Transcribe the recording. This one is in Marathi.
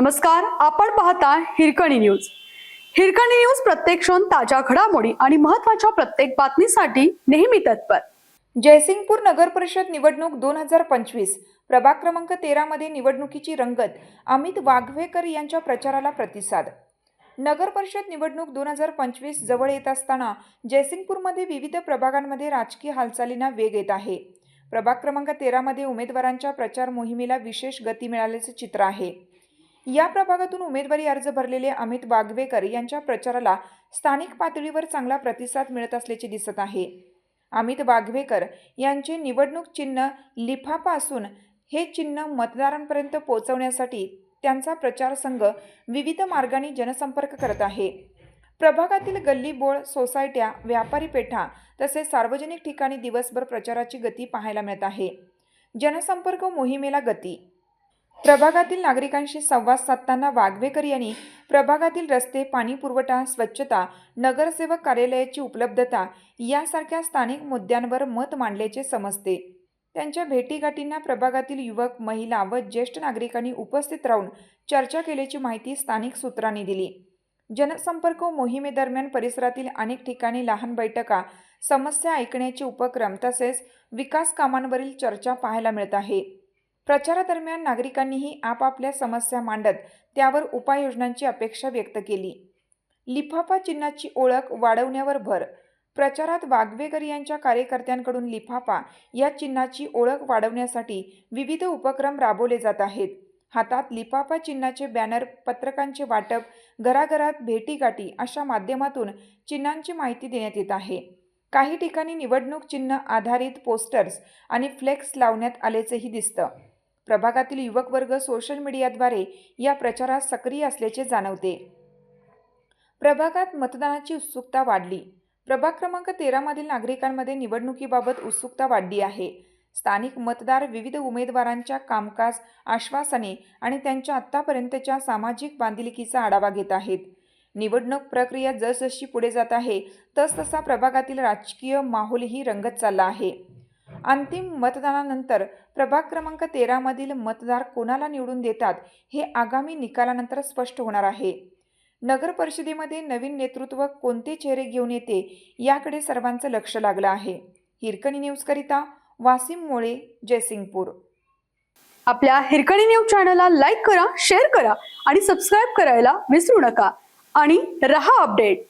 नमस्कार आपण पाहता हिरकणी न्यूज. हिरकणी न्यूज प्रत्येक क्षण ताज्या घडामोडी आणि महत्त्वाच्या प्रत्येक बातमीसाठी नेहमी तत्पर. जयसिंगपूर नगर परिषद निवडणूक दोन हजार पंचवीस प्रभाग क्रमांक तेरामध्ये निवडणुकीची रंगत अमित वाघवेकर यांच्या प्रचाराला प्रतिसाद. नगर परिषद निवडणूक दोन हजार पंचवीस जवळ येत असताना जयसिंगपूरमध्ये विविध प्रभागांमध्ये राजकीय हालचालींना वेग येत आहे. प्रभाग क्रमांक तेरामध्ये उमेदवारांच्या प्रचार मोहिमेला विशेष गती मिळाल्याचे चित्र आहे. या प्रभागातून उमेदवारी अर्ज भरलेले अमित वाघवेकर यांच्या प्रचाराला स्थानिक पातळीवर चांगला प्रतिसाद मिळत असल्याचे दिसत आहे. अमित वाघवेकर यांचे निवडणूक चिन्ह लिफाफा असून हे चिन्ह मतदारांपर्यंत पोहोचवण्यासाठी त्यांचा प्रचार संघ विविध मार्गांनी जनसंपर्क करत आहे. प्रभागातील गल्ली बोळ सोसायट्या व्यापारी पेठा तसेच सार्वजनिक ठिकाणी दिवसभर प्रचाराची गती पाहायला मिळत आहे. जनसंपर्क मोहिमेला गती प्रभागातील नागरिकांशी संवाद साधताना वाघवेकर यांनी प्रभागातील रस्ते पाणी पुरवठा स्वच्छता नगरसेवक कार्यालयाची उपलब्धता यासारख्या स्थानिक मुद्द्यांवर मत मांडल्याचे समजते. त्यांच्या भेटीगाठींना प्रभागातील युवक महिला व ज्येष्ठ नागरिकांनी उपस्थित राहून चर्चा केल्याची माहिती स्थानिक सूत्रांनी दिली. जनसंपर्क मोहिमेदरम्यान परिसरातील अनेक ठिकाणी लहान बैठका समस्या ऐकण्याचे उपक्रम तसेच विकास कामांवरील चर्चा पाहायला मिळत आहे. प्रचारादरम्यान नागरिकांनीही आपापल्या समस्या मांडत त्यावर उपाययोजनांची अपेक्षा व्यक्त केली. लिफाफा चिन्हाची ओळख वाढवण्यावर भर. प्रचारात वाघवेकर यांच्या कार्यकर्त्यांकडून लिफाफा या चिन्हाची ओळख वाढवण्यासाठी विविध उपक्रम राबवले जात आहेत. हातात लिफाफा चिन्हाचे बॅनर पत्रकांचे वाटप घराघरात भेटीगाठी अशा माध्यमातून चिन्हांची माहिती देण्यात येत आहे. काही ठिकाणी निवडणूक चिन्ह आधारित पोस्टर्स आणि फ्लेक्स लावण्यात आल्याचेही दिसतं. प्रभागातील युवक वर्ग सोशल मीडियाद्वारे या प्रचारात सक्रिय असल्याचे जाणवते. प्रभागात मतदानाची उत्सुकता वाढली. प्रभाग क्रमांक तेरामधील नागरिकांमध्ये निवडणुकीबाबत उत्सुकता वाढली आहे. स्थानिक मतदार विविध उमेदवारांच्या कामकाज आश्वासने आणि त्यांच्या आत्तापर्यंतच्या सामाजिक बांधिलकीचा आढावा घेत आहेत. निवडणूक प्रक्रिया जसजशी पुढे जात आहे तसतसा प्रभागातील राजकीय माहोलही रंगत चालला आहे. अंतिम मतदानानंतर प्रभाग क्रमांक तेरामधील मतदार कोणाला निवडून देतात हे आगामी निकालानंतर स्पष्ट होणार आहे. नगर परिषदेमध्ये नवीन नेतृत्व कोणते चेहरे घेऊन येते याकडे सर्वांचं लक्ष लागलं आहे. हिरकणी न्यूजकरिता वासिम मोळे जयसिंगपूर. आपल्या हिरकणी न्यूज चॅनलला लाईक करा शेअर करा आणि सबस्क्राईब करायला विसरू नका. आणि रहा अपडेट.